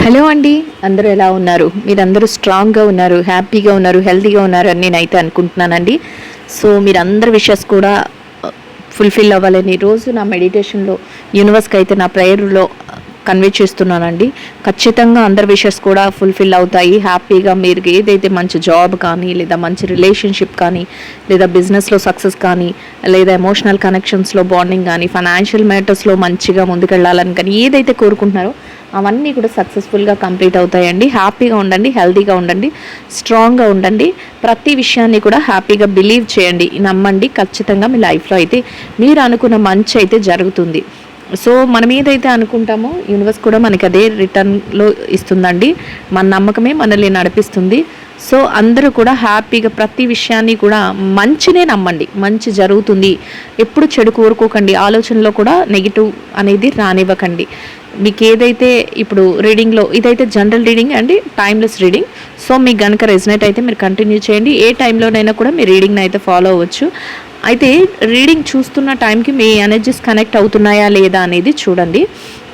Hello అండి. అందరూ ఎలా ఉన్నారు? మీరందరూ స్ట్రాంగ్గా ఉన్నారు హ్యాపీగా ఉన్నారు హెల్తీగా ఉన్నారు అని నేనైతే అనుకుంటున్నానండి. సో మీరందరి విషయస్ కూడా ఫుల్ఫిల్ అవ్వాలని రోజు నా మెడిటేషన్లో యూనివర్స్కి అయితే నా ప్రేయర్లో కన్వే చేస్తున్నానండి. ఖచ్చితంగా అందరి విషెస్ కూడా ఫుల్ఫిల్ అవుతాయి. హ్యాపీగా మీరు ఏదైతే మంచి జాబ్ కానీ లేదా మంచి రిలేషన్షిప్ కానీ లేదా బిజినెస్లో సక్సెస్ కానీ లేదా ఎమోషనల్ కనెక్షన్స్లో బాండింగ్ కానీ ఫైనాన్షియల్ మ్యాటర్స్లో మంచిగా ముందుకెళ్ళాలని కానీ ఏదైతే కోరుకుంటున్నారో అవన్నీ కూడా సక్సెస్ఫుల్గా కంప్లీట్ అవుతాయండి. హ్యాపీగా ఉండండి హెల్తీగా ఉండండి స్ట్రాంగ్గా ఉండండి. ప్రతి విషయాన్ని కూడా హ్యాపీగా బిలీవ్ చేయండి. నమ్మండి ఖచ్చితంగా మీ లైఫ్లో అయితే మీరు అనుకున్న మంచి అయితే జరుగుతుంది. సో మనం ఏదైతే అనుకుంటామో యూనివర్స్ కూడా మనకి అదే రిటర్న్లో ఇస్తుందండి. మన నమ్మకమే మనల్ని నడిపిస్తుంది. సో అందరూ కూడా హ్యాపీగా ప్రతి విషయాన్ని కూడా మంచినే నమ్మండి. మంచి జరుగుతుంది. ఎప్పుడు చెడు కోరుకోకండి ఆలోచనలో కూడా నెగిటివ్ అనేది రానివ్వకండి. మీకు ఏదైతే ఇప్పుడు రీడింగ్లో ఇదైతే general reading and timeless reading. So మీకు కనుక రెజినేట్ అయితే మీరు కంటిన్యూ చేయండి. ఏ టైంలోనైనా కూడా మీ రీడింగ్ని అయితే ఫాలో అవ్వచ్చు. అయితే రీడింగ్ చూస్తున్న టైంకి మీ ఎనర్జీస్ కనెక్ట్ అవుతున్నాయా లేదా అనేది చూడండి.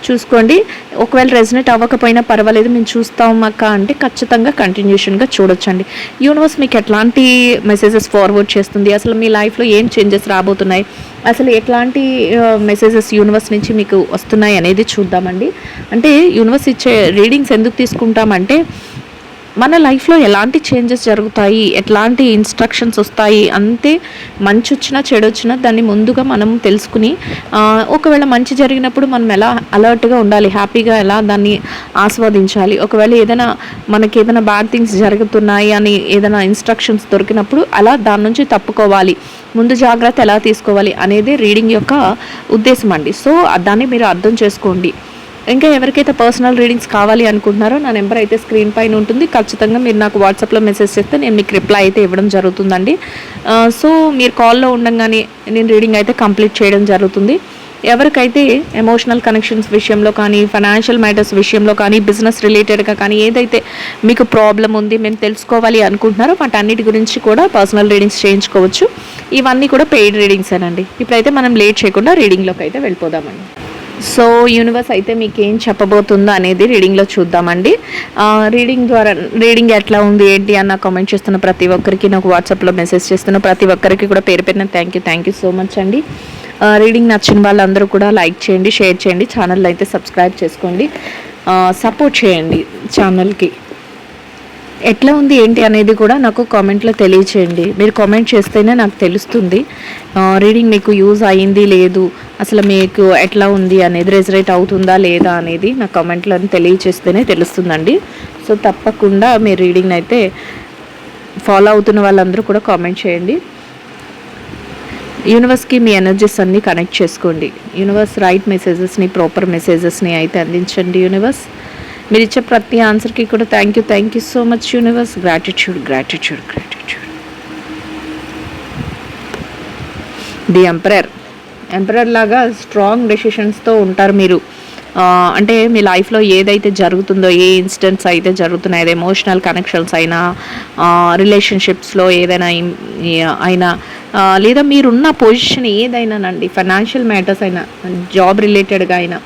చూసుకోండి. ఒకవేళ రెజినేట్ అవ్వకపోయినా పర్వాలేదు మేము చూస్తాం అక్క అంటే ఖచ్చితంగా కంటిన్యూషన్గా చూడొచ్చండి. యూనివర్స్ మీకు ఎట్లాంటి మెసేజెస్ ఫార్వర్డ్ చేస్తుంది? అసలు మీ లైఫ్లో ఏం చేంజెస్ రాబోతున్నాయి? అసలు ఎట్లాంటి మెసేజెస్ యూనివర్స్ నుంచి మీకు వస్తున్నాయి అనేది చూద్దామండి. అంటే యూనివర్స్ ఇచ్చే రీడింగ్స్ ఎందుకు తీసుకుంటామంటే మన లైఫ్లో ఎలాంటి చేంజెస్ జరుగుతాయి ఎట్లాంటి ఇన్స్ట్రక్షన్స్ వస్తాయి అంతే మంచి వచ్చినా చెడు వచ్చినా దాన్ని ముందుగా మనం తెలుసుకుని ఒకవేళ మంచి జరిగినప్పుడు మనం ఎలా అలర్ట్గా ఉండాలి హ్యాపీగా ఎలా దాన్ని ఆస్వాదించాలి ఒకవేళ ఏదైనా మనకి ఏదైనా బ్యాడ్ థింగ్స్ జరుగుతున్నాయి అని ఏదైనా ఇన్స్ట్రక్షన్స్ దొరికినప్పుడు అలా దాని నుంచి తప్పుకోవాలి ముందు జాగ్రత్త ఎలా తీసుకోవాలి అనేది రీడింగ్ యొక్క ఉద్దేశం అండి. సో దాన్ని మీరు అర్థం చేసుకోండి. ఇంకా ఎవరికైతే పర్సనల్ రీడింగ్స్ కావాలి అనుకుంటున్నారో నా నెంబర్ అయితే స్క్రీన్ పైన ఉంటుంది. ఖచ్చితంగా మీరు నాకు వాట్సాప్లో మెసేజ్ చేస్తే నేను మీకు రిప్లై అయితే ఇవ్వడం జరుగుతుందండి. సో మీరు కాల్లో ఉండగానే నేను రీడింగ్ అయితే కంప్లీట్ చేయడం జరుగుతుంది. ఎవరికైతే ఎమోషనల్ కనెక్షన్స్ విషయంలో కానీ ఫైనాన్షియల్ మ్యాటర్స్ విషయంలో కానీ బిజినెస్ రిలేటెడ్గా కానీ ఏదైతే మీకు ప్రాబ్లం ఉంది మేము తెలుసుకోవాలి అనుకుంటున్నారో వాటన్నిటి గురించి కూడా పర్సనల్ రీడింగ్స్ చేయించుకోవచ్చు. ఇవన్నీ కూడా పెయిడ్ రీడింగ్స్ అండి ఇప్పుడైతే మనం లేట్ చేయకుండా రీడింగ్లోకి అయితే వెళ్ళిపోదామండి. సో యూనివర్స్ అయితే మీకు ఏం చెప్పబోతుందో అనేది రీడింగ్లో చూద్దామండి. రీడింగ్ ద్వారా రీడింగ్ ఎట్లా ఉంది ఏంటి అన్న కామెంట్ చేస్తున్న ప్రతి ఒక్కరికి నాకు వాట్సాప్లో మెసేజ్ చేస్తున్న ప్రతి ఒక్కరికి కూడా పేరు పేరున thank you thank you so much అండి. రీడింగ్ నచ్చిన వాళ్ళందరూ కూడా లైక్ చేయండి షేర్ చేయండి ఛానల్ అయితే సబ్స్క్రైబ్ చేసుకోండి. సపోర్ట్ చేయండి ఛానల్కి ఎట్లా ఉంది ఏంటి అనేది కూడా నాకు కామెంట్లో తెలియచేయండి. మీరు కామెంట్ చేస్తేనే నాకు తెలుస్తుంది. రీడింగ్ మీకు యూజ్ అయింది లేదు అసలు మీకు ఎట్లా ఉంది అనేది రెజరేట్ అవుతుందా లేదా అనేది నా కామెంట్లో తెలియచేస్తేనే తెలుస్తుందండి. సో తప్పకుండా మీరు రీడింగ్ అయితే ఫాలో అవుతున్న వాళ్ళందరూ కూడా కామెంట్ చేయండి. యూనివర్స్కి మీ ఎనర్జీస్ అన్నీ కనెక్ట్ చేసుకోండి. యూనివర్స్ రైట్ మెసేజెస్ని ప్రాపర్ మెసేజెస్ని అయితే అందించండి యూనివర్స్ మీరు ఇచ్చే ప్రతి ఆన్సర్కి కూడా thank you thank you so much universe gratitude gratitude gratitude the emperor emperor లాగా స్ట్రాంగ్ డెసిషన్స్తో ఉంటారు మీరు. అంటే మీ లైఫ్లో ఏదైతే జరుగుతుందో ఏ ఇన్సిడెంట్స్ అయితే జరుగుతున్నాయి ఎమోషనల్ కనెక్షన్స్ అయినా రిలేషన్షిప్స్లో ఏదైనా అయినా లేదా మీరున్న పొజిషన్ ఏదైనానండి ఫైనాన్షియల్ మ్యాటర్స్ అయినా జాబ్ రిలేటెడ్గా అయినా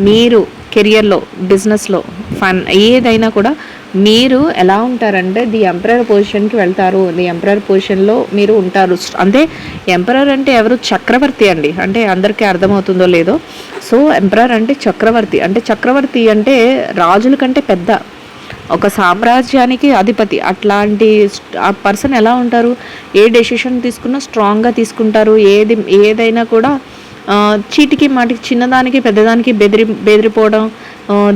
మీరు కెరియర్లో బిజినెస్లో ఫన్ ఏదైనా కూడా మీరు ఎలా ఉంటారంటే ది ఎంపరర్ పొజిషన్కి వెళ్తారు. ది ఎంపరర్ పొజిషన్లో మీరు ఉంటారు. అంటే ఎంపరర్ అంటే ఎవరు? చక్రవర్తి అండి. అంటే అందరికీ అర్థమవుతుందో లేదో. సో ఎంపరర్ అంటే చక్రవర్తి. అంటే చక్రవర్తి అంటే రాజుల కంటే పెద్ద. ఒక సామ్రాజ్యానికి అధిపతి. అట్లాంటి ఆ పర్సన్ ఎలా ఉంటారు? ఏ డెసిషన్ తీసుకున్నా స్ట్రాంగ్గా తీసుకుంటారు. ఏది ఏదైనా కూడా చీటికి మాటికి చిన్నదానికి పెద్దదానికి బెదిరి బెదిరిపోవడం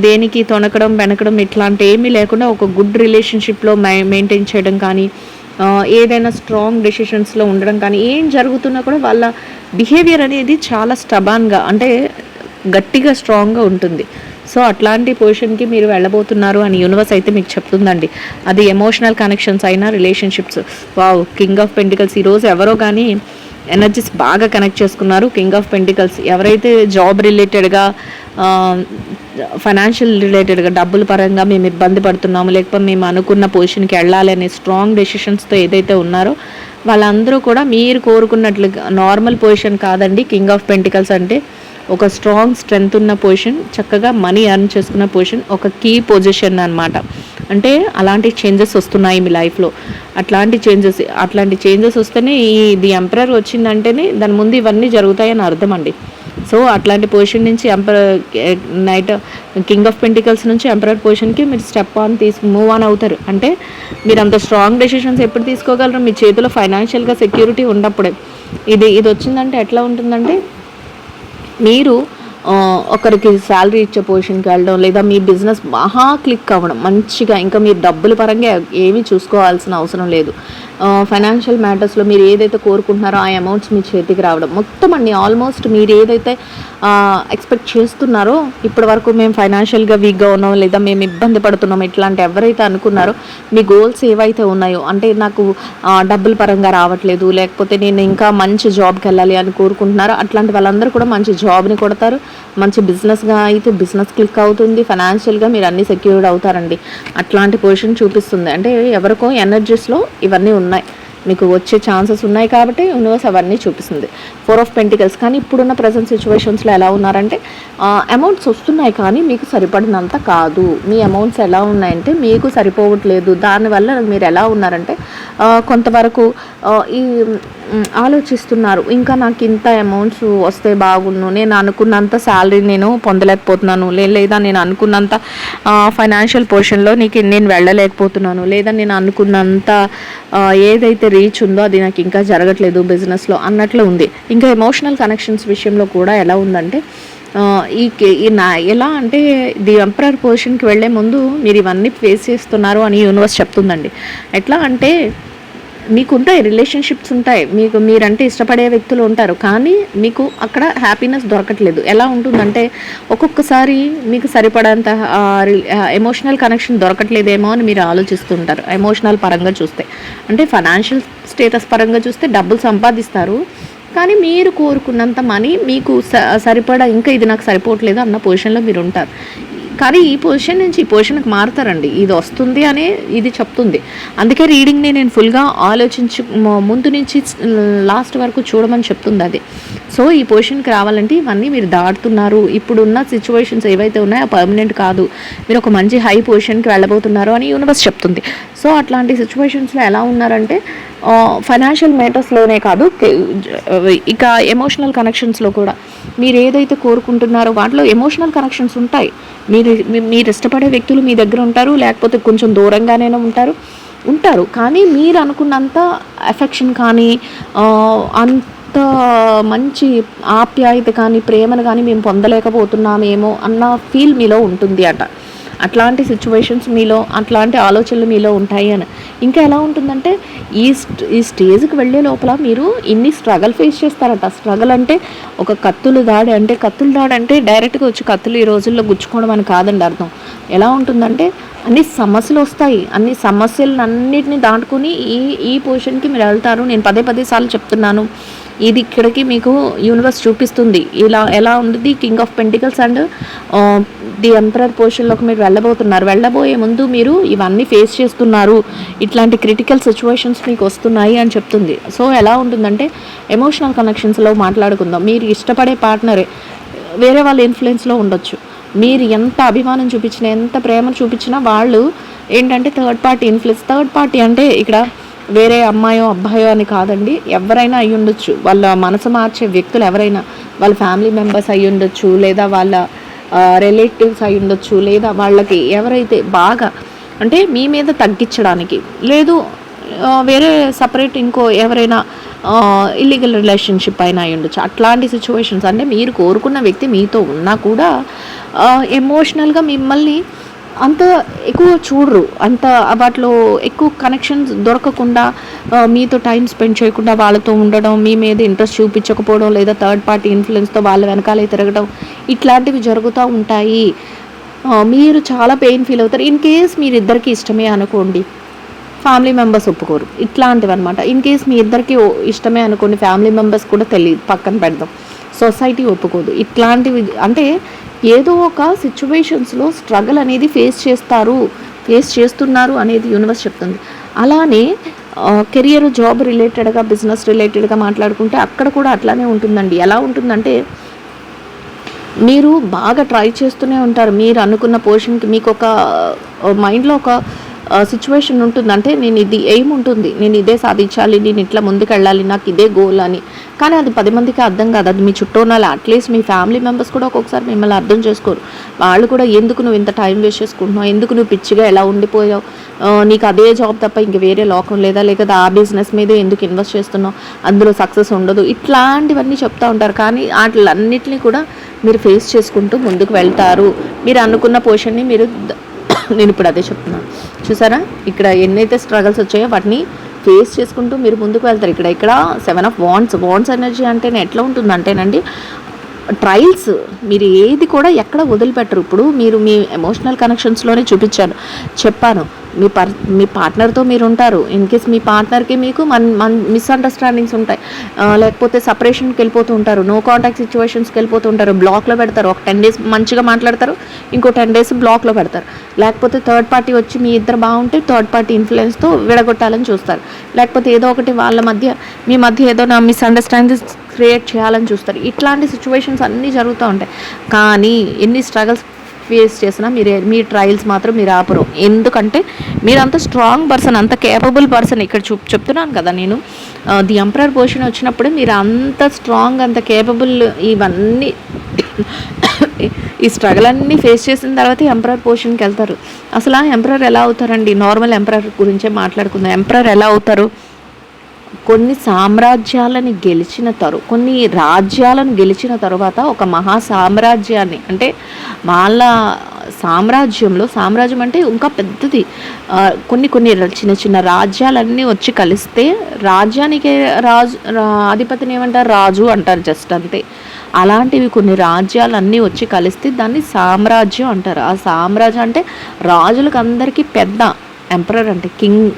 దేనికి తొనకడం వెనకడం ఇట్లాంటి ఏమీ లేకుండా ఒక గుడ్ రిలేషన్షిప్లో మెయింటైన్ చేయడం కానీ ఏదైనా స్ట్రాంగ్ డెసిషన్స్లో ఉండడం కానీ ఏం జరుగుతున్నా కూడా వాళ్ళ బిహేవియర్ అనేది చాలా స్టబాన్గా అంటే గట్టిగా స్ట్రాంగ్గా ఉంటుంది. సో అట్లాంటి పొజిషన్కి మీరు వెళ్ళబోతున్నారు అని యూనివర్స్ అయితే మీకు చెప్తుందండి. అది ఎమోషనల్ కనెక్షన్స్ అయినా relationships. Wow king of pentacles ఈరోజు ఎవరో కానీ ఎనర్జీస్ బాగా కనెక్ట్ చేసుకున్నారు. కింగ్ ఆఫ్ పెంటికల్స్ ఎవరైతే జాబ్ రిలేటెడ్గా ఫైనాన్షియల్ రిలేటెడ్గా డబ్బుల పరంగా మేము ఇబ్బంది పడుతున్నాము లేకపోతే మేము అనుకున్న పొజిషన్కి వెళ్ళాలి అనే స్ట్రాంగ్ డెసిషన్స్తో ఏదైతే ఉన్నారో వాళ్ళందరూ కూడా మీరు కోరుకున్నట్లుగా నార్మల్ పొజిషన్ కాదండి. కింగ్ ఆఫ్ పెంటికల్స్ అంటే ఒక స్ట్రాంగ్ స్ట్రెంగ్త్ ఉన్న పొజిషన్ చక్కగా మనీ అర్న్ చేసుకున్న పొజిషన్ ఒక కీ పొజిషన్ అనమాట అంటే అలాంటి చేంజెస్ వస్తున్నాయి మీ లైఫ్లో అట్లాంటి చేంజెస్ అట్లాంటి చేంజెస్ వస్తేనే ఈ ది ఎంపరర్ వచ్చిందంటేనే దాని ముందు ఇవన్నీ జరుగుతాయని అర్థం అండి. సో అట్లాంటి పొజిషన్ నుంచి emperor knight king of pentacles నుంచి ఎంపరర్ పొజిషన్కి మీరు స్టెప్ ఆన్ తీసు మూవ్ ఆన్ అవుతారు. అంటే మీరు అంత స్ట్రాంగ్ డెసిషన్స్ ఎప్పుడు తీసుకోగలరు? మీ చేతిలో ఫైనాన్షియల్గా సెక్యూరిటీ ఉన్నప్పుడే. ఇది ఇది వచ్చిందంటే ఎట్లా ఉంటుందంటే మీరు ఒకరికి శాలరీ ఇచ్చే పొజిషన్కి వెళ్ళడం లేదా మీ బిజినెస్ మహా క్లిక్ అవ్వడం మంచిగా ఇంకా మీరు డబ్బుల పరంగా ఏమీ చూసుకోవాల్సిన అవసరం లేదు. ఫైనాన్షియల్ మ్యాటర్స్లో మీరు ఏదైతే కోరుకుంటున్నారో ఆ అమౌంట్స్ మీ చేతికి రావడం. మొత్తం అన్ని ఆల్మోస్ట్ మీరు ఏదైతే ఎక్స్పెక్ట్ చేస్తున్నారో ఇప్పటి వరకు మేము ఫైనాన్షియల్గా వీక్గా ఉన్నాం లేదా మేము ఇబ్బంది పడుతున్నాం ఇట్లాంటి ఎవరైతే అనుకున్నారో మీ గోల్స్ ఏవైతే ఉన్నాయో అంటే నాకు డబ్బుల పరంగా రావట్లేదు లేకపోతే నేను ఇంకా మంచి జాబ్కి వెళ్ళాలి అని కోరుకుంటున్నారో అట్లాంటి వాళ్ళందరూ కూడా మంచి జాబ్ని కొడతారు. మంచి బిజినెస్గా అయితే బిజినెస్ క్లిక్ అవుతుంది. ఫైనాన్షియల్గా మీరు అన్ని సెక్యూర్డ్ అవుతారండి. అట్లాంటి పొజిషన్ చూపిస్తుంది. అంటే ఎవరికో ఎనర్జీస్లో ఇవన్నీ ఉన్నాయి. ఉన్నాయి. మీకు వచ్చే ఛాన్సెస్ ఉన్నాయి కాబట్టి యూనివర్స్ అవన్నీ చూపిస్తుంది. ఫోర్ ఆఫ్ పెంటికల్స్ కానీ ఇప్పుడున్న ప్రజెంట్ సిచ్యువేషన్స్లో ఎలా ఉన్నారంటే అమౌంట్స్ వస్తున్నాయి కానీ మీకు సరిపడినంత కాదు. మీ అమౌంట్స్ ఎలా ఉన్నాయంటే మీకు సరిపోవట్లేదు. దానివల్ల మీరు ఎలా ఉన్నారంటే కొంతవరకు ఈ ఆలోచిస్తున్నారు. ఇంకా నాకు ఇంత అమౌంట్స్ వస్తే బాగుండు నేను అనుకున్నంత శాలరీ నేను పొందలేకపోతున్నాను. లే- లేదా నేను అనుకున్నంత ఫైనాన్షియల్ పొజిషన్లో నీకు నేను వెళ్ళలేకపోతున్నాను. లేదా నేను అనుకున్నంత ఏదైతే రీచ్ ఉందో అది నాకు ఇంకా జరగట్లేదు బిజినెస్లో అన్నట్లు ఉంది. ఇంకా ఎమోషనల్ కనెక్షన్స్ విషయంలో కూడా ఎలా ఉందంటే ఈ కే- ఈ నా ఎలా అంటే ది ఎంపరర్ పొజిషన్కి వెళ్ళే ముందు మీరు ఇవన్నీ ఫేస్ చేస్తున్నారు అని యూనివర్స్ చెప్తుందండి. ఎట్లా అంటే మీకు ఉంటాయి రిలేషన్షిప్స్ ఉంటాయి. మీకు మీరంటే ఇష్టపడే వ్యక్తులు ఉంటారు. కానీ మీకు అక్కడ హ్యాపీనెస్ దొరకట్లేదు. ఎలా ఉంటుందంటే ఒక్కొక్కసారి మీకు సరిపడంత ఎమోషనల్ కనెక్షన్ దొరకట్లేదేమో అని మీరు ఆలోచిస్తుంటారు. ఎమోషనల్ పరంగా చూస్తే. అంటే ఫైనాన్షియల్ స్టేటస్ పరంగా చూస్తే డబ్బులు సంపాదిస్తారు. కానీ మీరు కోరుకున్నంత మనీ మీకు స- సరిపడా ఇంకా ఇది నాకు సరిపోవట్లేదు అన్న పొజిషన్లో మీరు ఉంటారు. కానీ ఈ పొజిషన్ నుంచి ఈ పొజిషన్కి మారుతారండి. ఇది వస్తుంది అనే ఇది చెప్తుంది. అందుకే రీడింగ్ని నేను ఫుల్గా ఆలోచించి ముందు నుంచి లాస్ట్ వరకు చూడమని చెప్తుంది అది. సో ఈ పొజిషన్కి రావాలంటే ఇవన్నీ మీరు దాటుతున్నారు. ఇప్పుడున్న సిచ్యువేషన్స్ ఏవైతే ఉన్నాయో పర్మనెంట్ కాదు. మీరు ఒక మంచి హై పొజిషన్కి వెళ్ళబోతున్నారు అని యూనివర్స్ చెప్తుంది. సో అట్లాంటి సిచ్యువేషన్స్లో ఎలా ఉన్నారంటే ఫైనాన్షియల్ మ్యాటర్స్లోనే కాదు ఇక ఎమోషనల్ కనెక్షన్స్లో కూడా. మీరు ఏదైతే కోరుకుంటున్నారో వాటిలో ఎమోషనల్ కనెక్షన్స్ ఉంటాయి. మీరు మీరు ఇష్టపడే వ్యక్తులు మీ దగ్గర ఉంటారు లేకపోతే కొంచెం దూరంగానే ఉంటారు ఉంటారు. కానీ మీరు అనుకున్నంత ఎఫెక్షన్ కానీ అంత మంచి ఆప్యాయత కానీ ప్రేమను కానీ మేము పొందలేకపోతున్నామేమో అన్న ఫీల్ మీలో ఉంటుంది అట. అట్లాంటి సిచ్యువేషన్స్ మీలో అట్లాంటి ఆలోచనలు మీలో ఉంటాయి అని. ఇంకా ఎలా ఉంటుందంటే ఈ ఈ స్టేజ్కి వెళ్ళే లోపల మీరు ఇన్ని స్ట్రగల్ ఫేస్ చేస్తారట. స్ట్రగల్ అంటే ఒక కత్తులు దాడి. అంటే కత్తులు దాడి అంటే డైరెక్ట్గా వచ్చి కత్తులు ఈ రోజుల్లో గుచ్చుకోవడం అని కాదండి అర్థం. ఎలా ఉంటుందంటే అన్ని సమస్యలు వస్తాయి. అన్ని సమస్యలను అన్నిటిని దాటుకుని ఈ ఈ పొజిషన్కి మీరు వెళ్తారు. నేను పదే పదే సార్లు చెప్తున్నాను. ఇది ఇక్కడికి మీకు యూనివర్స్ చూపిస్తుంది. ఇలా ఎలా ఉంది king of pentacles and the emperor పోర్షన్లోకి మీరు వెళ్ళబోతున్నారు. వెళ్ళబోయే ముందు మీరు ఇవన్నీ ఫేస్ చేస్తున్నారు. ఇట్లాంటి క్రిటికల్ సిచ్యువేషన్స్ మీకు వస్తున్నాయి అని చెప్తుంది. సో ఎలా ఉంటుందంటే ఎమోషనల్ కనెక్షన్స్లో మాట్లాడుకుందాం. మీరు ఇష్టపడే పార్ట్నరే వేరే వాళ్ళ ఇన్ఫ్లుయెన్స్లో ఉండొచ్చు. మీరు ఎంత అభిమానం చూపించినా ఎంత ప్రేమ చూపించినా వాళ్ళు ఏంటంటే third party influence third party అంటే ఇక్కడ వేరే అమ్మాయో అబ్బాయో అని కాదండి. ఎవరైనా అయి ఉండొచ్చు. వాళ్ళ మనసు మార్చే వ్యక్తులు ఎవరైనా వాళ్ళ ఫ్యామిలీ మెంబర్స్ అయి ఉండొచ్చు లేదా వాళ్ళ రిలేటివ్స్ అయి ఉండొచ్చు లేదా వాళ్ళకి ఎవరైతే బాగా అంటే మీ మీద తగ్గించడానికి లేదు వేరే సపరేట్ ఇంకో ఎవరైనా ఇల్లీగల్ రిలేషన్షిప్ అయినా అయి ఉండొచ్చు. అట్లాంటి సిచ్యువేషన్స్ అంటే మీరు కోరుకున్న వ్యక్తి మీతో ఉన్నా కూడా ఎమోషనల్గా మిమ్మల్ని అంత ఎక్కువ చూడరు. అంత వాటిలో ఎక్కువ కనెక్షన్స్ దొరకకుండా మీతో టైం స్పెండ్ చేయకుండా వాళ్ళతో ఉండడం మీ మీద ఇంట్రెస్ట్ చూపించకపోవడం లేదా థర్డ్ పార్టీ ఇన్ఫ్లుయెన్స్తో వాళ్ళ వెనకాలే తిరగడం ఇట్లాంటివి జరుగుతూ ఉంటాయి. మీరు చాలా పెయిన్ ఫీల్ అవుతారు. ఇన్ కేస్ మీరు ఇద్దరికి ఇష్టమే అనుకోండి ఫ్యామిలీ మెంబర్స్ ఒప్పుకోరు. ఇట్లాంటివి అనమాట ఇన్ కేస్ మీ ఇద్దరికి ఇష్టమే అనుకోండి ఫ్యామిలీ మెంబర్స్ కూడా తెలియదు పక్కన పెడదాం. సొసైటీ ఒప్పుకోదు. ఇట్లాంటివి అంటే ఏదో ఒక సిచ్యువేషన్స్లో స్ట్రగుల్ అనేది ఫేస్ చేస్తారు ఫేస్ చేస్తున్నారు అనేది యూనివర్స్ చెప్తుంది. అలానే కెరియర్ జాబ్ రిలేటెడ్గా బిజినెస్ రిలేటెడ్గా మాట్లాడుకుంటే అక్కడ కూడా అట్లానే ఉంటుందండి. ఎలా ఉంటుందంటే మీరు బాగా ట్రై చేస్తూనే ఉంటారు. మీరు అనుకున్న పోర్షన్కి మీకు ఒక మైండ్లో ఒక సిచ్యువేషన్ ఉంటుంది అంటే నేను ఇది ఎయిమ్ ఉంటుంది. నేను ఇదే సాధించాలి నేను ఇట్లా ముందుకెళ్ళాలి నాకు ఇదే గోల్ అని. కానీ అది పది మందికి అర్థం కాదు. అది మీ చుట్టూ ఉన్న అట్లీస్ట్ మీ ఫ్యామిలీ మెంబర్స్ కూడా ఒక్కొక్కసారి మిమ్మల్ని అర్థం చేసుకోరు. వాళ్ళు కూడా ఎందుకు నువ్వు ఇంత టైం వేస్ట్ చేసుకుంటున్నావు? ఎందుకు నువ్వు పిచ్చిగా ఎలా ఉండిపోయావు? నీకు అదే జాబ్ తప్ప ఇంక వేరే లోకం లేదా? లేకపోతే ఆ బిజినెస్ మీదే ఎందుకు ఇన్వెస్ట్ చేస్తున్నావు? అందులో సక్సెస్ ఉండదు. ఇట్లాంటివన్నీ చెప్తా ఉంటారు. కానీ వాటిలన్నిటినీ కూడా మీరు ఫేస్ చేసుకుంటూ ముందుకు వెళ్తారు. మీరు అనుకున్న పోషన్ని మీరు నేను ఇప్పుడు అదే చెప్తున్నాను చూసారా? ఇక్కడ ఎన్నైతే స్ట్రగల్స్ వచ్చాయో వాటిని ఫేస్ చేసుకుంటూ మీరు ముందుకు వెళ్తారు. ఇక్కడ ఇక్కడ seven of wands wands energy అంటే ఎట్లా ఉంటుంది అంటేనండి ట్రయల్స్ మీరు ఏది కూడా ఎక్కడ వదిలిపెట్టరు. ఇప్పుడు మీరు మీ ఎమోషనల్ కనెక్షన్స్లోనే చూపించాను చెప్పాను. మీ పర్ మీ పార్ట్నర్తో మీరు ఉంటారు ఇన్ కేస్ మీ పార్ట్నర్కి మీకు మన్ మన్ మిస్అండర్స్టాండింగ్స్ ఉంటాయి. లేకపోతే సపరేషన్కి వెళ్ళిపోతూ ఉంటారు. నో కాంటాక్ట్ సిచ్యువేషన్స్కి వెళ్ళిపోతూ ఉంటారు. బ్లాక్లో పెడతారు. ఒక టెన్ డేస్ మంచిగా మాట్లాడతారు. ఇంకో టెన్ డేస్ బ్లాక్లో పెడతారు. లేకపోతే థర్డ్ పార్టీ వచ్చి మీ ఇద్దరు బాగుంటే థర్డ్ పార్టీ ఇన్ఫ్లుయెన్స్తో విడగొట్టాలని చూస్తారు. లేకపోతే ఏదో ఒకటి వాళ్ళ మధ్య మీ మధ్య ఏదో నా మిస్అండర్స్టాండింగ్స్ క్రియేట్ చేయాలని చూస్తారు. ఇట్లాంటి సిచ్యువేషన్స్ అన్నీ జరుగుతూ ఉంటాయి. కానీ ఎన్ని స్ట్రగల్స్ ఫేస్ చేసినా మీరు మీ ట్రయల్స్ మాత్రం మీరు ఆపరు. ఎందుకంటే మీరు అంత స్ట్రాంగ్ పర్సన్ అంత కేపబుల్ పర్సన్ ఇక్కడ చూ చెప్తున్నాను కదా నేను. ది ఎంపరర్ పోషన్ వచ్చినప్పుడు మీరు అంత స్ట్రాంగ్ అంత కేపబుల్ ఇవన్నీ ఈ స్ట్రగల్ అన్నీ ఫేస్ చేసిన తర్వాత ఎంపరర్ పోషన్కి వెళ్తారు. అసలు ఆ ఎంపరర్ ఎలా అవుతారండి? నార్మల్ ఎంపరర్ గురించే మాట్లాడుకుందాం. ఎంపరర్ ఎలా అవుతారు? కొన్ని సామ్రాజ్యాలని గెలిచిన తరు కొన్ని రాజ్యాలను గెలిచిన తరువాత ఒక మహా సామ్రాజ్యాన్ని అంటే వాళ్ళ సామ్రాజ్యంలో సామ్రాజ్యం అంటే ఇంకా పెద్దది. కొన్ని కొన్ని చిన్న చిన్న రాజ్యాలన్నీ వచ్చి కలిస్తే రాజ్యానికి రాజు అధిపతిని ఏమంటారు? రాజు అంటారు జస్ట్ అంతే. అలాంటివి కొన్ని రాజ్యాలన్నీ వచ్చి కలిస్తే దాన్ని సామ్రాజ్యం అంటారు. ఆ సామ్రాజ్యం అంటే రాజులకు అందరికీ పెద్ద ఎంపరర్ అంటే కింగ్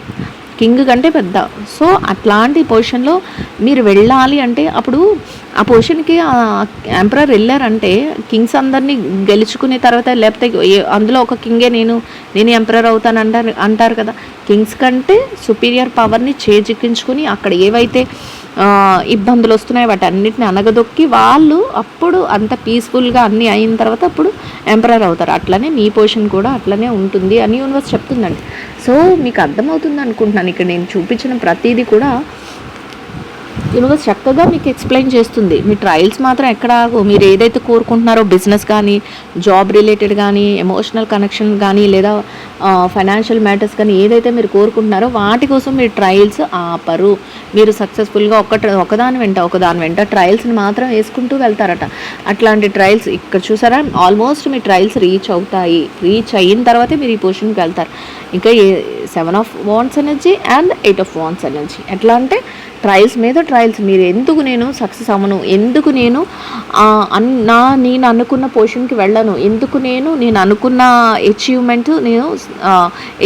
కింగ్ కంటే పెద్ద. సో అట్లాంటి పొజిషన్లో మీరు వెళ్ళాలి అంటే అప్పుడు ఆ పొజిషన్కి ఎంపరర్ వెళ్ళారంటే కింగ్స్ అందరినీ గెలుచుకునే తర్వాత లేకపోతే అందులో ఒక కింగే నేను నేను ఎంపరర్ అవుతాను అంటారు అంటారు కదా. కింగ్స్ కంటే సుపీరియర్ పవర్ని చేజిక్కించుకుని అక్కడ ఏవైతే ఇబ్బందులు వస్తున్నాయి వాటి అన్నిటిని అనగదొక్కి వాళ్ళు అప్పుడు అంత పీస్ఫుల్గా అన్నీ అయిన తర్వాత అప్పుడు ఎంపరర్ అవుతారు. అట్లనే మీ పొజిషన్ కూడా అట్లనే ఉంటుంది అని యూనివర్స్ చెప్తుందండి. సో మీకు అర్థమవుతుంది అనుకుంటున్నాను. ఇక్కడ నేను చూపించిన ప్రతిదీ కూడా యూనివర్స్ చక్కగా మీకు ఎక్స్ప్లెయిన్ చేస్తుంది. మీ ట్రయల్స్ మాత్రం ఎక్కడ ఆగు. మీరు ఏదైతే కోరుకుంటున్నారో బిజినెస్ కానీ జాబ్ రిలేటెడ్ కానీ ఎమోషనల్ కనెక్షన్ కానీ లేదా ఫైనాన్షియల్ మ్యాటర్స్ కానీ ఏదైతే మీరు కోరుకుంటున్నారో వాటి కోసం మీరు ట్రయల్స్ ఆపరు. మీరు సక్సెస్ఫుల్గా ఒక ఒకదాని వెంట ఒకదాని వెంట ట్రయల్స్ని మాత్రం వేసుకుంటూ వెళ్తారట. అట్లాంటి ట్రయల్స్ ఇక్కడ చూసారా? ఆల్మోస్ట్ మీ ట్రయల్స్ రీచ్ అవుతాయి. రీచ్ అయిన తర్వాతే మీరు ఈ పొజిషన్కి వెళ్తారు. ఇంకా ఏ seven of wands energy and eight of wands energy ఎట్లా అంటే ట్రయల్స్ మీద ట్రయల్స్. మీరు ఎందుకు నేను సక్సెస్ అవ్వను? ఎందుకు నేను అన్ నా నేను అనుకున్న పొజిషన్కి వెళ్ళను? ఎందుకు నేను నేను అనుకున్న అచీవ్మెంట్ నేను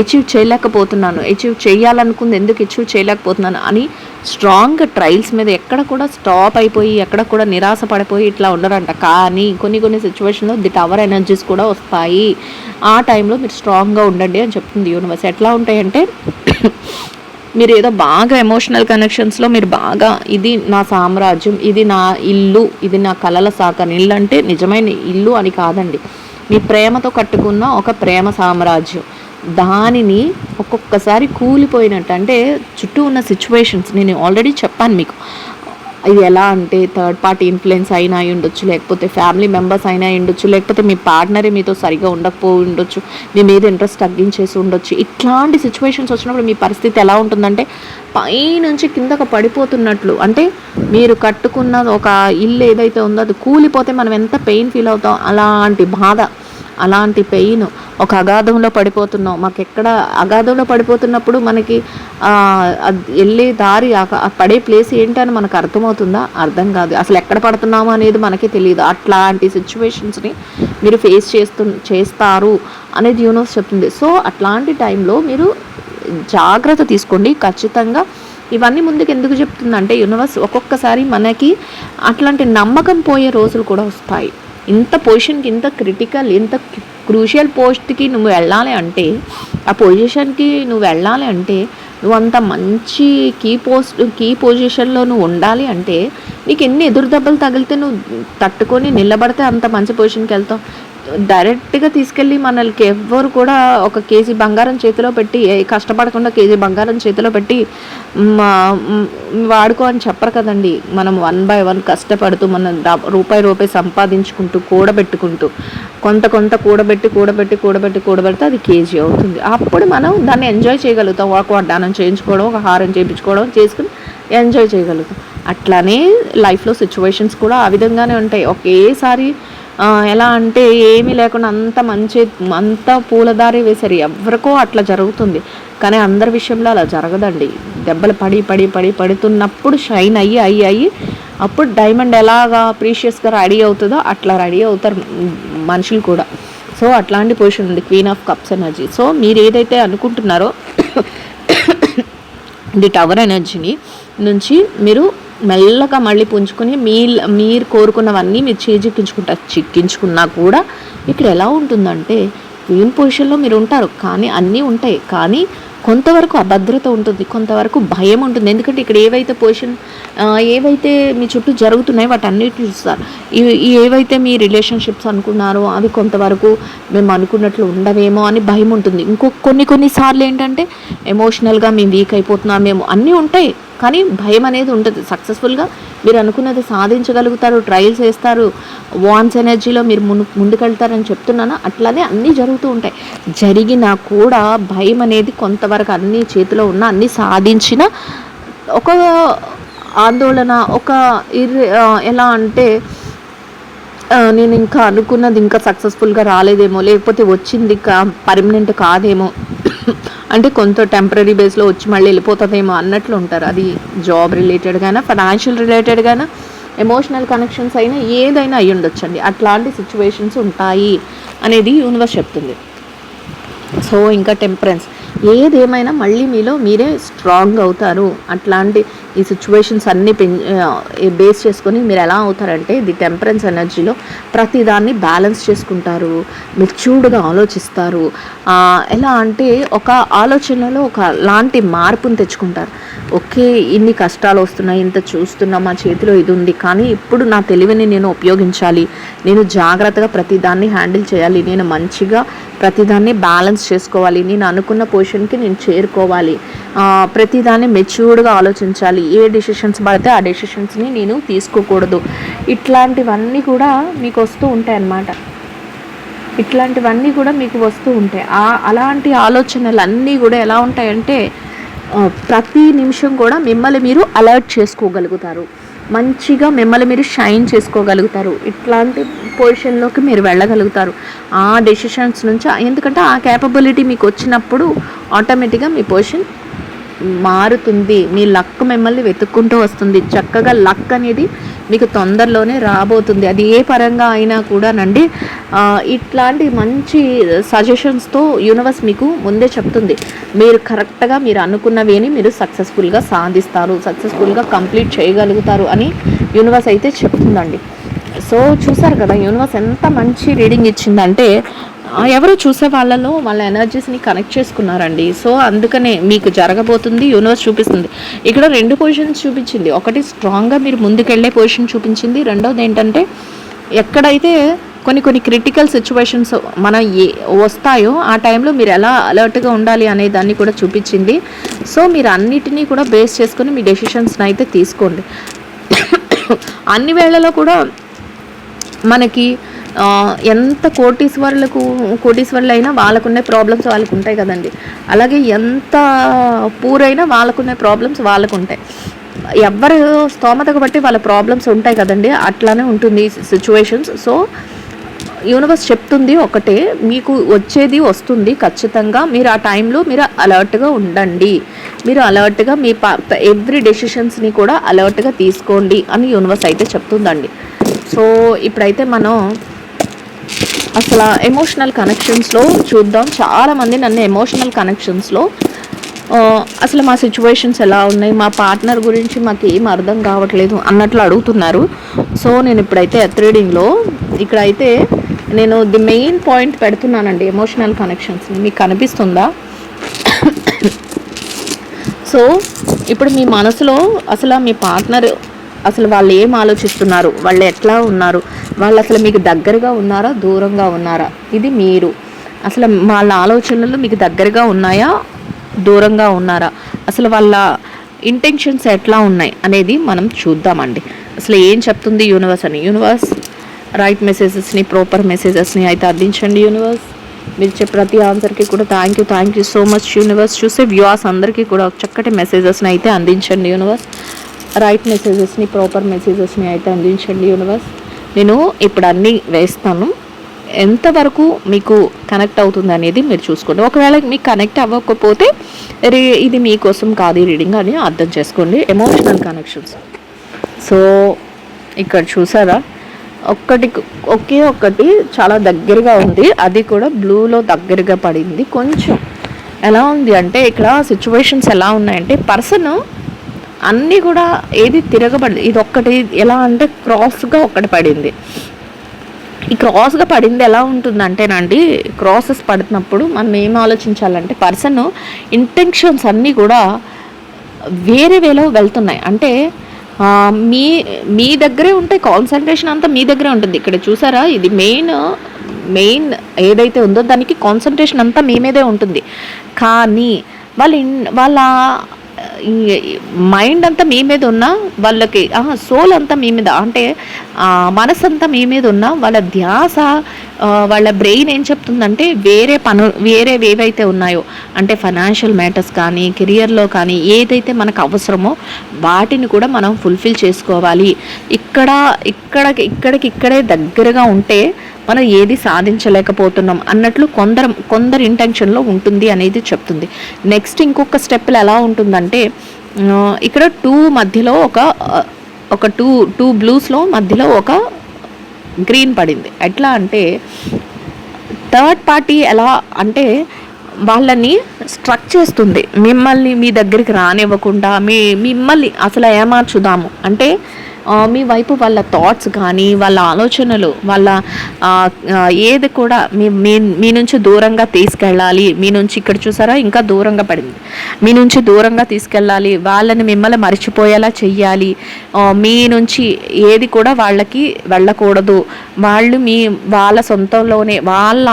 అచీవ్ చేయలేకపోతున్నాను? అచీవ్ చేయాలనుకుంది ఎందుకు అచీవ్ చేయలేకపోతున్నాను? అని స్ట్రాంగ్ ట్రయల్స్ మీద ఎక్కడ కూడా స్టాప్ అయిపోయి ఎక్కడ కూడా నిరాశ పడిపోయి ఇట్లా ఉండరంట. కానీ కొన్ని కొన్ని సిచ్యువేషన్లో ది టవర్ ఎనర్జీస్ కూడా వస్తాయి. ఆ టైంలో మీరు స్ట్రాంగ్గా ఉండండి అని చెప్తుంది యూనివర్స్ ఎట్లా ఉంటాయంటే మీరు ఏదో బాగా ఎమోషనల్ కనెక్షన్స్లో మీరు బాగా ఇది నా సామ్రాజ్యం ఇది నా ఇల్లు ఇది నా కలల సాకని ఇల్లు అంటే నిజమైన ఇల్లు అని కాదండి. మీ ప్రేమతో కట్టుకున్న ఒక ప్రేమ సామ్రాజ్యం. దానిని ఒక్కొక్కసారి కూలిపోయినట్టు అంటే చుట్టూ ఉన్న సిచ్యువేషన్స్ నేను ఆల్రెడీ చెప్పాను మీకు. ఇది ఎలా అంటే థర్డ్ పార్టీ ఇన్ఫ్లుయెన్స్ అయినా అయి ఉండొచ్చు లేకపోతే ఫ్యామిలీ మెంబర్స్ అయినా అయి ఉండొచ్చు లేకపోతే మీ పార్ట్నరే మీతో సరిగా ఉండకపోయి ఉండొచ్చు మీ మీద ఇంట్రెస్ట్ తగ్గించేసి ఉండొచ్చు. ఇట్లాంటి సిచ్యువేషన్స్ వచ్చినప్పుడు మీ పరిస్థితి ఎలా ఉంటుందంటే పైనుంచి కిందకు పడిపోతున్నట్లు. అంటే మీరు కట్టుకున్న ఒక ఇల్లు ఏదైతే ఉందో అది కూలిపోతే మనం ఎంత పెయిన్ ఫీల్ అవుతాం? అలాంటి బాధ. అలాంటి పెయిన్ ఒక అగాధంలో పడిపోతున్నాం మాకు ఎక్కడ అగాధంలో పడిపోతున్నప్పుడు మనకి అది వెళ్ళే దారి పడే ప్లేస్ ఏంటని మనకు అర్థమవుతుందా? అర్థం కాదు. అసలు ఎక్కడ పడుతున్నాము అనేది మనకి తెలియదు. అట్లాంటి సిచ్యువేషన్స్ని మీరు ఫేస్ చేస్తు చేస్తారు అనేది యూనివర్స్ చెప్తుంది. సో అట్లాంటి టైంలో మీరు జాగ్రత్త తీసుకోండి. ఖచ్చితంగా ఇవన్నీ ముందుకు ఎందుకు చెప్తుందంటే యూనివర్స్ ఒక్కొక్కసారి మనకి అట్లాంటి నమ్మకం పోయే రోజులు కూడా వస్తాయి. ఇంత పొజిషన్కి ఇంత క్రిటికల్ ఇంత క్రూషియల్ పోస్ట్కి నువ్వు వెళ్ళాలి అంటే ఆ పొజిషన్కి నువ్వు వెళ్ళాలి అంటే నువ్వు అంత మంచి కీ పోస్ట్ కీ పొజిషన్లో నువ్వు ఉండాలి అంటే నీకు ఎన్ని ఎదురు దెబ్బలు తగిలితే నువ్వు తట్టుకొని నిలబడితే అంత మంచి పొజిషన్కి వెళ్తావు. డైరెక్ట్గా తీసుకెళ్ళి మనల్కి ఎవ్వరు కూడా ఒక కేజీ బంగారం చేతిలో పెట్టి కష్టపడకుండా కేజీ బంగారం చేతిలో పెట్టి వాడుకో అని చెప్పరు కదండి. మనం వన్ బై వన్ కష్టపడుతూ మనం రూపాయి రూపాయి సంపాదించుకుంటూ కూడబెట్టుకుంటూ కొంత కొంత కూడబెట్టి కూడబెట్టి కూడబెట్టి కూడబెడితే అది కేజీ అవుతుంది. అప్పుడు మనం దాన్ని ఎంజాయ్ చేయగలుగుతాం. ఒక వడ్డానం చేయించుకోవడం ఒక హారం చేయించుకోవడం చేసుకుని ఎంజాయ్ చేయగలుగుతాం. అట్లానే లైఫ్లో సిచ్యువేషన్స్ కూడా ఆ విధంగానే ఉంటాయి. ఒకేసారి ఎలా అంటే ఏమీ లేకుండా అంత మంచి అంత పూలదారి వేశారు. ఎవరికో అట్లా జరుగుతుంది. కానీ అందరి విషయంలో అలా జరగదండి. దెబ్బలు పడి పడి పడి పడుతున్నప్పుడు షైన్ అయ్యి అయ్యి అయ్యి అప్పుడు డైమండ్ ఎలాగా ప్రీషియస్గా రెడీ అవుతుందో అట్లా రెడీ అవుతారు మనుషులు కూడా. సో అట్లాంటి పొజిషన్ ఉంది queen of cups energy. So మీరు ఏదైతే అనుకుంటున్నారో ది టవర్ ఎనర్జీని నుంచి మీరు మెల్లగా మళ్ళీ పుంజుకొని మీ మీరు కోరుకున్నవన్నీ మీరు చేజిక్కించుకుంటారు చిక్కించుకున్నా కూడా ఇక్కడ ఎలా ఉంటుందంటే క్వీన్ పొజిషన్లో మీరు ఉంటారు కానీ అన్నీ ఉంటాయి కానీ కొంతవరకు అభద్రత ఉంటుంది కొంతవరకు భయం ఉంటుంది. ఎందుకంటే ఇక్కడ ఏవైతే పొజిషన్ ఏవైతే మీ చుట్టూ జరుగుతున్నాయో వాటి అన్నిటిని చూస్తారు ఇవి ఏవైతే మీ రిలేషన్షిప్స్ అనుకున్నారో అవి కొంతవరకు మేము అనుకున్నట్లు ఉండవేమో అని భయం ఉంటుంది. ఇంకో కొన్ని కొన్నిసార్లు ఏంటంటే ఎమోషనల్గా మేము వీక్ అయిపోతున్నాం మేము అన్నీ ఉంటాయి. కానీ భయం అనేది ఉంటుంది. సక్సెస్ఫుల్గా మీరు అనుకున్నది సాధించగలుగుతారు ట్రయల్స్ వేస్తారు వాన్స్ ఎనర్జీలో మీరు ముందు ముందుకెళ్తారని చెప్తున్నాను. అట్లానే అన్నీ జరుగుతూ ఉంటాయి. జరిగినా కూడా భయం అనేది కొంతవరకు అన్ని చేతిలో ఉన్న అన్నీ సాధించిన ఒక ఆందోళన ఒక ఇర్ ఎలా అంటే నేను ఇంకా అనుకున్నది ఇంకా సక్సెస్ఫుల్గా రాలేదేమో లేకపోతే వచ్చింది కా పర్మనెంట్ కాదేమో అంటే కొంత టెంపరీ బేస్లో వచ్చి మళ్ళీ వెళ్ళిపోతుందేమో అన్నట్లు ఉంటారు. అది జాబ్ రిలేటెడ్గానా ఫైనాన్షియల్ రిలేటెడ్గానా ఎమోషనల్ కనెక్షన్స్ అయినా ఏదైనా అయ్యి ఉండొచ్చండి. అట్లాంటి సిచ్యువేషన్స్ ఉంటాయి అనేది యూనివర్స్ చెప్తుంది. సో ఇంకా టెంపరెన్స్ ఏదేమైనా మళ్ళీ మీలో మీరే స్ట్రాంగ్ అవుతారు. అట్లాంటి ఈ సిచ్యువేషన్స్ అన్నీ పెం బేస్ చేసుకొని మీరు ఎలా అవుతారంటే ది టెంపరెన్స్ ఎనర్జీలో ప్రతిదాన్ని బ్యాలెన్స్ చేసుకుంటారు మెచ్యూర్డ్గా ఆలోచిస్తారు. ఎలా అంటే ఒక ఆలోచనలో ఒక లాంటి మార్పును తెచ్చుకుంటారు. ఓకే ఇన్ని కష్టాలు వస్తున్నాయి ఇంత చూస్తున్నా మా చేతిలో ఇది ఉంది కానీ ఇప్పుడు నా తెలివిని నేను ఉపయోగించాలి. నేను జాగ్రత్తగా ప్రతిదాన్ని హ్యాండిల్ చేయాలి. నేను మంచిగా ప్రతిదాన్ని బ్యాలెన్స్ చేసుకోవాలి. నేను అనుకున్న పొజిషన్కి నేను చేరుకోవాలి. ప్రతిదాన్ని మెచ్యూర్డ్గా ఆలోచించాలి. ఏ డెసిషన్స్ పడితే ఆ డెసిషన్స్ని నేను తీసుకోకూడదు. ఇట్లాంటివన్నీ కూడా మీకు వస్తూ ఉంటాయి అన్నమాట. ఇట్లాంటివన్నీ కూడా మీకు వస్తూ ఉంటాయి. అలాంటి ఆలోచనలు అన్నీ కూడా ఎలా ఉంటాయంటే ప్రతి నిమిషం కూడా మిమ్మల్ని మీరు అలర్ట్ చేసుకోగలుగుతారు. మంచిగా మిమ్మల్ని మీరు షైన్ చేసుకోగలుగుతారు. ఇట్లాంటి పొజిషన్లోకి మీరు వెళ్ళగలుగుతారు. ఆ డెసిషన్స్ నుంచి ఎందుకంటే ఆ క్యాపబిలిటీ మీకు వచ్చినప్పుడు ఆటోమేటిక్గా మీ పొజిషన్ మారుతుంది. మీ లక్ మిమ్మల్ని వెతుక్కుంటూ వస్తుంది. చక్కగా లక్ అనేది మీకు తొందరలోనే రాబోతుంది. అది ఏ పరంగా అయినా కూడానండి. ఇట్లాంటి మంచి సజెషన్స్తో యూనివర్స్ మీకు ముందే చెప్తుంది. మీరు కరెక్ట్గా మీరు అనుకున్నవేని మీరు సక్సెస్ఫుల్గా సాధిస్తారు. సక్సెస్ఫుల్గా కంప్లీట్ చేయగలుగుతారు అని యూనివర్స్ అయితే చెప్తుందండి. సో చూసారు కదా యూనివర్స్ ఎంత మంచి రీడింగ్ ఇచ్చిందంటే ఎవరు చూసే వాళ్ళలో వాళ్ళ ఎనర్జీస్ని కనెక్ట్ చేసుకున్నారండి. సో అందుకనే మీకు జరగబోతుంది యూనివర్స్ చూపిస్తుంది. ఇక్కడ రెండు పొజిషన్స్ చూపించింది. ఒకటి స్ట్రాంగ్గా మీరు ముందుకెళ్ళే పొజిషన్ చూపించింది. రెండోది ఏంటంటే ఎక్కడైతే కొన్ని కొన్ని క్రిటికల్ సిచ్యువేషన్స్ మన ఏ వస్తాయో ఆ టైంలో మీరు ఎలా అలర్ట్గా ఉండాలి అనే దాన్ని కూడా చూపించింది. సో మీరు అన్నిటినీ కూడా బేస్ చేసుకొని మీ డెసిషన్స్ని అయితే తీసుకోండి. అన్ని వేళలో కూడా మనకి ఎంత కోటీశ్వరులకు కోటీశ్వరులు అయినా వాళ్ళకునే ప్రాబ్లమ్స్ వాళ్ళకు ఉంటాయి కదండి. అలాగే ఎంత పూరైనా వాళ్ళకునే ప్రాబ్లమ్స్ వాళ్ళకు ఉంటాయి ఎవరు స్తోమతకు బట్టి వాళ్ళ ప్రాబ్లమ్స్ ఉంటాయి కదండి. అట్లానే ఉంటుంది సిచ్యువేషన్స్ సో యూనివర్స్ చెప్తుంది ఒకటే మీకు వచ్చేది వస్తుంది ఖచ్చితంగా. మీరు ఆ టైంలో మీరు అలర్ట్గా ఉండండి. మీరు అలర్ట్గా మీ ఎవ్రీ డెసిషన్స్ని కూడా అలర్ట్గా తీసుకోండి అని యూనివర్స్ అయితే చెప్తుందండి. సో ఇప్పుడైతే మనం అసలు ఎమోషనల్ కనెక్షన్స్లో చూద్దాం. చాలామంది నన్ను ఎమోషనల్ కనెక్షన్స్లో అసలు మా సిచ్యువేషన్స్ ఎలా ఉన్నాయి మా పార్ట్నర్ గురించి మాకు ఏం అర్థం కావట్లేదు అన్నట్లు అడుగుతున్నారు. సో నేను ఇప్పుడైతే ఎత్ రీడింగ్లో ఇక్కడైతే నేను ది మెయిన్ పాయింట్ పెడుతున్నానండి ఎమోషనల్ కనెక్షన్స్ మీకు కనిపిస్తుందా? సో ఇప్పుడు మీ మనసులో అసలు మీ పార్ట్నర్ అసలు వాళ్ళు ఏం ఆలోచిస్తున్నారు? వాళ్ళు ఎట్లా ఉన్నారు? వాళ్ళు అసలు మీకు దగ్గరగా ఉన్నారా? దూరంగా ఉన్నారా? ఇది మీరు. అసలు వాళ్ళ ఆలోచనలు మీకు దగ్గరగా ఉన్నాయా? దూరంగా ఉన్నారా? అసలు వాళ్ళ ఇంటెన్షన్స్ ఎట్లా ఉన్నాయి అనేది మనం చూద్దామండి. అసలు ఏం చెప్తుంది యూనివర్స్ అని? యూనివర్స్ రైట్ మెసేజెస్ని ప్రాపర్ మెసేజెస్ని అయితే అందించండి యూనివర్స్ మీరు చెప్పే ప్రతి ఆన్సర్కి కూడా thank you thank you so much universe చూసే వ్యూవర్స్ అందరికీ కూడా చక్కటి మెసేజెస్ని అయితే అందించండి యూనివర్స్ రైట్ మెసేజెస్ని ప్రాపర్ మెసేజెస్ని అయితే అందించండి యూనివర్స్ నేను ఇప్పుడు అన్నీ వేస్తాను. ఎంతవరకు మీకు కనెక్ట్ అవుతుంది అనేది మీరు చూసుకోండి. ఒకవేళ మీకు కనెక్ట్ అవ్వకపోతే రే ఇది మీకోసం కాదు ఈ రీడింగ్ అని అర్థం చేసుకోండి. ఎమోషనల్ కనెక్షన్స్ సో ఇక్కడ చూసారా? ఒక్కటి ఒకే ఒక్కటి చాలా దగ్గరగా ఉంది. అది కూడా బ్లూలో దగ్గరగా పడింది. కొంచెం ఎలా ఉంది అంటే ఇక్కడ సిచ్యువేషన్స్ ఎలా ఉన్నాయంటే పర్సన్ అన్నీ కూడా ఏది తిరగబడి ఇది ఒక్కటి ఎలా అంటే క్రాస్గా ఒక్కటి పడింది. ఈ క్రాస్గా పడింది ఎలా ఉంటుందంటేనండి క్రాసెస్ పడుతున్నప్పుడు మనం ఏం ఆలోచించాలంటే పర్సన్ ఇంటెన్షన్స్ అన్నీ కూడా వేరే వేలో వెళ్తున్నాయి. అంటే మీ మీ దగ్గరే ఉంటే కాన్సన్ట్రేషన్ అంతా మీ దగ్గరే ఉంటుంది. ఇక్కడ చూసారా? ఇది మెయిన్ మెయిన్ ఏదైతే ఉందో దానికి కాన్సన్ట్రేషన్ అంతా మీ మీదే ఉంటుంది. కానీ వాళ్ళ ఇన్- వాళ్ళ మైండ్ అంతా మీ మీద ఉన్నా వాళ్ళకి సోల్ అంతా మీ మీద అంటే మనసు అంతా మీ మీద ఉన్నా వాళ్ళ ధ్యాస వాళ్ళ బ్రెయిన్ ఏం చెప్తుందంటే వేరే పను వేరే ఏవైతే ఉన్నాయో అంటే ఫైనాన్షియల్ మ్యాటర్స్ కానీ కెరియర్లో కానీ ఏదైతే మనకు అవసరమో వాటిని కూడా మనం ఫుల్ఫిల్ చేసుకోవాలి. ఇక్కడ ఇక్కడ ఇక్కడికి ఇక్కడే దగ్గరగా ఉంటే మనం ఏది సాధించలేకపోతున్నాం అన్నట్లు కొందరు కొందరు ఇంటెన్షన్లో ఉంటుంది అనేది చెప్తుంది. నెక్స్ట్ ఇంకొక స్టెప్లు ఎలా ఉంటుందంటే ఇక్కడ టూ మధ్యలో ఒక ఒక టూ టూ బ్లూస్లో మధ్యలో ఒక గ్రీన్ పడింది. ఎట్లా అంటే థర్డ్ పార్టీ ఎలా అంటే వాళ్ళని స్ట్రక్ చేస్తుంది. మిమ్మల్ని మీ దగ్గరికి రానివ్వకుండా మీ మిమ్మల్ని అసలు ఏమార్చుదాము. అంటే మీ వైపు వాళ్ళ థాట్స్ కానీ వాళ్ళ ఆలోచనలు వాళ్ళ ఏది కూడా మీ మీ మీ నుంచి దూరంగా తీసుకెళ్ళాలి. మీ నుంచి ఇక్కడ చూసారా? ఇంకా దూరంగా పడింది. మీ నుంచి దూరంగా తీసుకెళ్ళాలి. వాళ్ళని మిమ్మల్ని మర్చిపోయేలా చెయ్యాలి. మీ నుంచి ఏది కూడా వాళ్ళకి వెళ్ళకూడదు. వాళ్ళు మీ వాళ్ళ సొంతంలోనే వాళ్ళ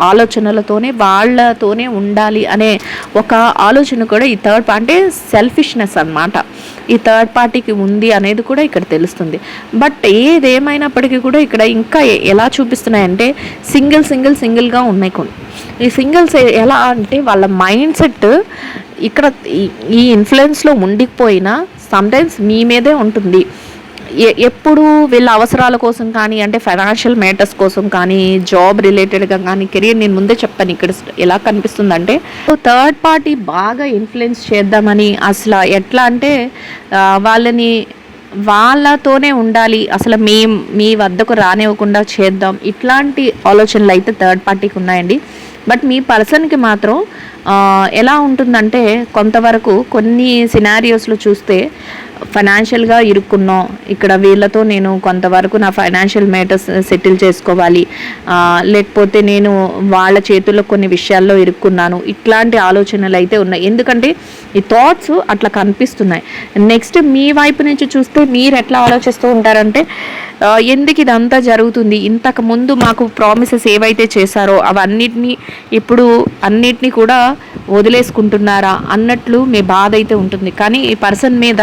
ఆలోచనలతోనే వాళ్ళతోనే ఉండాలి అనే ఒక ఆలోచన కూడా ఈ థర్డ్ అంటే సెల్ఫిష్నెస్ అన్నమాట. ఈ థర్డ్ పార్టీకి ఉంది అనేది కూడా ఇక్కడ తెలుస్తుంది. బట్ ఏదేమైనప్పటికీ కూడా ఇక్కడ ఇంకా ఎలా చూపిస్తున్నాయంటే సింగిల్ సింగిల్ సింగిల్గా ఉన్నాయి కొన్ని. ఈ సింగిల్స్ ఎలా అంటే వాళ్ళ మైండ్ సెట్ ఇక్కడ ఈ- ఈ ఇన్ఫ్లుయెన్స్లో ఉండిపోయినా సమ్టైమ్స్ మీ మీదే ఉంటుంది. ఎప్పుడు వీళ్ళ అవసరాల కోసం కానీ అంటే ఫైనాన్షియల్ మ్యాటర్స్ కోసం కానీ జాబ్ రిలేటెడ్గా కానీ కెరీర్ నేను ముందే చెప్పాను ఇక్కడ ఎలా కనిపిస్తుందంటే థర్డ్ పార్టీ బాగా ఇన్ఫ్లుయెన్స్ చేద్దామని అసలు ఎట్లా అంటే వాళ్ళని వాళ్ళతోనే ఉండాలి. అసలు మీ మీ వద్దకు రానివ్వకుండా చేద్దాం. ఇట్లాంటి ఆలోచనలు అయితే థర్డ్ పార్టీకి ఉన్నాయండి. బట్ మీ పర్సన్కి మాత్రం ఎలా ఉంటుందంటే కొంతవరకు కొన్ని సినారియోస్లో చూస్తే ఫైనాన్షియల్గా ఇరుక్కున్నాం. ఇక్కడ వీళ్ళతో నేను కొంతవరకు నా ఫైనాన్షియల్ మ్యాటర్స్ సెటిల్ చేసుకోవాలి. లేకపోతే నేను వాళ్ళ చేతుల్లో కొన్ని విషయాల్లో ఇరుక్కున్నాను. ఇట్లాంటి ఆలోచనలు అయితే ఉన్నాయి. ఎందుకంటే ఈ థాట్స్ అట్లా కనిపిస్తున్నాయి. నెక్స్ట్ మీ వైపు నుంచి చూస్తే మీరు ఎట్లా ఆలోచిస్తూ ఉంటారంటే ఎందుకు ఇదంతా జరుగుతుంది? ఇంతకు ముందు మాకు ప్రామిసెస్ ఏవైతే చేశారో అవన్నిటినీ ఇప్పుడు అన్నిటినీ కూడా వదిలేసుకుంటున్నారా? అన్నట్లు మీ బాధ అయితే ఉంటుంది. కానీ ఈ పర్సన్ మీద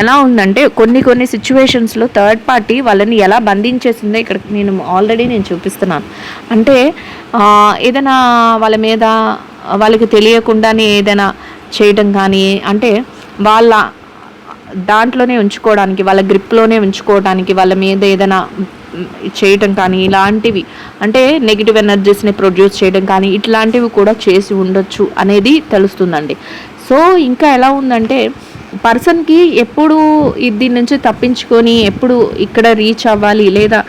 ఎలా ఉందంటే కొన్ని కొన్ని సిచ్యువేషన్స్లో థర్డ్ పార్టీ వాళ్ళని ఎలా బంధించేసిందో ఇక్కడ నేను ఆల్రెడీ నేను చూపిస్తున్నాను. అంటే ఏదైనా వాళ్ళ మీద వాళ్ళకి తెలియకుండానే ఏదైనా చేయడం కానీ అంటే వాళ్ళ దాంట్లోనే ఉంచుకోవడానికి వాళ్ళ గ్రిప్లోనే ఉంచుకోవడానికి వాళ్ళ మీద ఏదైనా చేయటం కానీ ఇలాంటివి అంటే నెగిటివ్ ఎనర్జీస్ని ప్రొడ్యూస్ చేయడం కానీ ఇట్లాంటివి కూడా చేసి ఉండొచ్చు అనేది తెలుస్తుందండి. సో ఇంకా ఎలా ఉందంటే పర్సన్కి ఎప్పుడు దీని నుంచి తప్పించుకొని ఎప్పుడు ఇక్కడ రీచ్ అవ్వాలి లేదా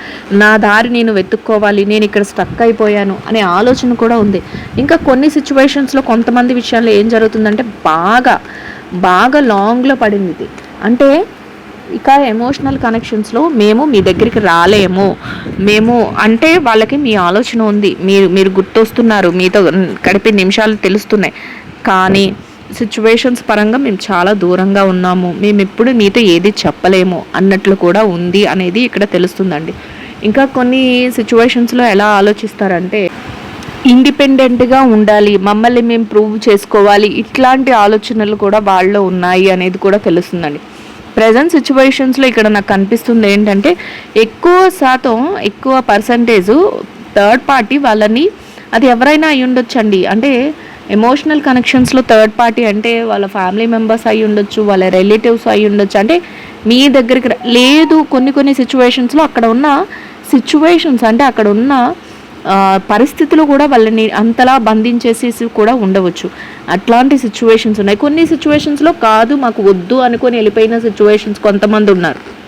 నా దారి నేను వెతుక్కోవాలి నేను ఇక్కడ స్టక్ అయిపోయాను అనే ఆలోచన కూడా ఉంది. ఇంకా కొన్ని సిచ్యువేషన్స్లో కొంతమంది విషయాల్లో ఏం జరుగుతుందంటే బాగా బాగా లాంగ్లో పడింది ఇది. అంటే ఇక ఎమోషనల్ కనెక్షన్స్లో మేము మీ దగ్గరికి రాలేము. మేము అంటే వాళ్ళకి మీ ఆలోచన ఉంది. మీరు మీరు గుర్తొస్తున్నారు. మీతో గడిపే నిమిషాలు తెలుస్తున్నాయి. కానీ సిచ్యువేషన్స్ పరంగా మేము చాలా దూరంగా ఉన్నాము. మేము ఎప్పుడు మీతో ఏది చెప్పలేము అన్నట్లు కూడా ఉంది అనేది ఇక్కడ తెలుస్తుందండి. ఇంకా కొన్ని సిచ్యువేషన్స్లో ఎలా ఆలోచిస్తారంటే ఇండిపెండెంట్గా ఉండాలి మమ్మల్ని మేము ప్రూవ్ చేసుకోవాలి ఇట్లాంటి ఆలోచనలు కూడా వాళ్ళలో ఉన్నాయి అనేది కూడా తెలుస్తుందండి. ప్రజెంట్ సిచ్యువేషన్స్లో ఇక్కడ నాకు కనిపిస్తుంది ఏంటంటే ఎక్కువ శాతం ఎక్కువ పర్సంటేజ్ థర్డ్ పార్టీ వాళ్ళని అది ఎవరైనా అయి ఉండొచ్చండి అంటే ఎమోషనల్ కనెక్షన్స్లో థర్డ్ పార్టీ అంటే వాళ్ళ ఫ్యామిలీ మెంబర్స్ అయి ఉండొచ్చు వాళ్ళ రిలేటివ్స్ అయి ఉండొచ్చు. అంటే మీ దగ్గరికి రా- లేదు కొన్ని కొన్ని సిచ్యువేషన్స్లో అక్కడ ఉన్న సిచ్యువేషన్స్ అంటే అక్కడ ఉన్న పరిస్థితులు కూడా వాళ్ళని అంతలా బంధించేసేసి కూడా ఉండవచ్చు. అట్లాంటి సిచ్యువేషన్స్ ఉన్నాయి. కొన్ని సిచ్యువేషన్స్లో కాదు మాకు వద్దు అనుకొని వెళ్ళిపోయిన సిచ్యువేషన్స్ కొంతమంది ఉన్నారు.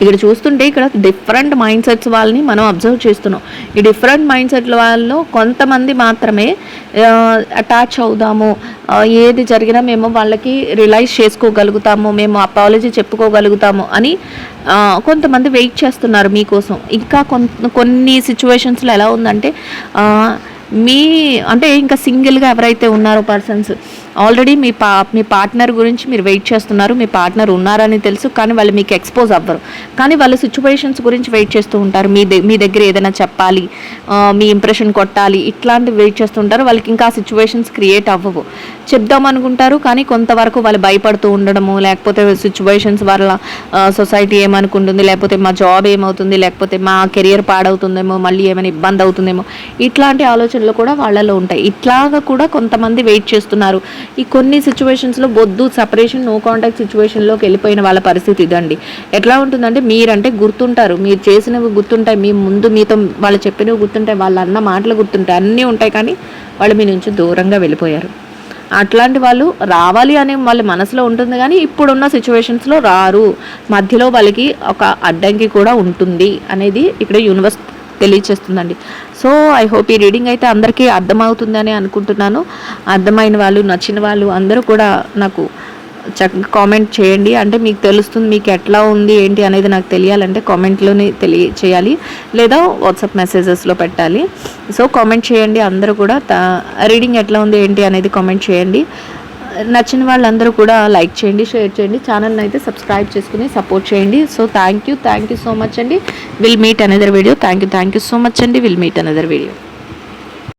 ఇక్కడ చూస్తుంటే ఇక్కడ డిఫరెంట్ మైండ్ సెట్స్ వాళ్ళని మనం అబ్జర్వ్ చేస్తున్నాం. ఈ డిఫరెంట్ మైండ్ సెట్ల వాళ్ళలో కొంతమంది మాత్రమే అటాచ్ అవుదాము. ఏది జరిగినా మేము వాళ్ళకి రిలైజ్ చేసుకోగలుగుతాము. మేము అపాలజీ చెప్పుకోగలుగుతాము అని కొంతమంది వెయిట్ చేస్తున్నారు మీకోసం. ఇంకా కొన్ని సిచ్యువేషన్స్లో ఎలా ఉందంటే మీ అంటే ఇంకా సింగిల్గా ఎవరైతే ఉన్నారో పర్సన్స్ ఆల్రెడీ మీ పా మీ పార్ట్నర్ గురించి మీరు వెయిట్ చేస్తున్నారు మీ పార్ట్నర్ ఉన్నారని తెలుసు కానీ వాళ్ళు మీకు ఎక్స్పోజ్ అవ్వరు. కానీ వాళ్ళ సిచ్యువేషన్స్ గురించి వెయిట్ చేస్తూ ఉంటారు. మీ మీ దగ్గర ఏదైనా చెప్పాలి మీ ఇంప్రెషన్ కొట్టాలి ఇట్లాంటివి వెయిట్ చేస్తుంటారు వాళ్ళకి ఇంకా సిచ్యువేషన్స్ క్రియేట్ అవ్వవు. చెప్దాం అనుకుంటారు కానీ కొంతవరకు వాళ్ళు భయపడుతూ ఉండడము లేకపోతే సిచ్యువేషన్స్ వల్ల సొసైటీ ఏమనుకుంటుంది లేకపోతే మా జాబ్ ఏమవుతుంది లేకపోతే మా కెరియర్ పాడవుతుందేమో మళ్ళీ ఏమైనా ఇబ్బంది అవుతుందేమో ఇట్లాంటి ఆలోచనలు కూడా వాళ్ళలో ఉంటాయి. ఇట్లాగా కూడా కొంతమంది వెయిట్ చేస్తున్నారు. ఈ కొన్ని సిచ్యువేషన్స్లో వద్దు సపరేషన్ నో కాంటాక్ట్ సిచ్యువేషన్లోకి వెళ్ళిపోయిన వాళ్ళ పరిస్థితి ఇదండి. ఎట్లా ఉంటుందంటే మీరంటే గుర్తుంటారు. మీరు చేసినవి గుర్తుంటాయి. మీ ముందు మీతో వాళ్ళు చెప్పినవి గుర్తుంటాయి. వాళ్ళు అన్న మాటలు గుర్తుంటాయి. అన్నీ ఉంటాయి కానీ వాళ్ళు మీ నుంచి దూరంగా వెళ్ళిపోయారు. అట్లాంటి వాళ్ళు రావాలి అనే వాళ్ళ మనసులో ఉంటుంది కానీ ఇప్పుడున్న సిచ్యువేషన్స్లో రారు. మధ్యలో వాళ్ళకి ఒక అడ్డంకి కూడా ఉంటుంది అనేది ఇక్కడ యూనివర్స్ తెలియచేస్తుందండి. సో ఐ హోప్ ఈ రీడింగ్ అయితే అందరికీ అర్థమవుతుందని అనుకుంటున్నాను. అర్థమైన వాళ్ళు నచ్చిన వాళ్ళు అందరూ కూడా నాకు చక్కగా కామెంట్ చేయండి. అంటే మీకు తెలుస్తుంది మీకు ఎట్లా ఉంది ఏంటి అనేది నాకు తెలియాలంటే కామెంట్లోనే తెలియ చేయాలి లేదా వాట్సాప్ మెసేజెస్లో పెట్టాలి. సో కామెంట్ చేయండి అందరూ కూడా. రీడింగ్ ఎట్లా ఉంది ఏంటి అనేది కామెంట్ చేయండి. నచ్చిన వాళ్ళందరూ కూడా లైక్ చేయండి షేర్ చేయండి. ఛానల్ని అయితే సబ్స్క్రైబ్ చేసుకుని సపోర్ట్ చేయండి. So thank you thank you so much అండి. Will meet another video thank you thank you so much అండి. Will meet another video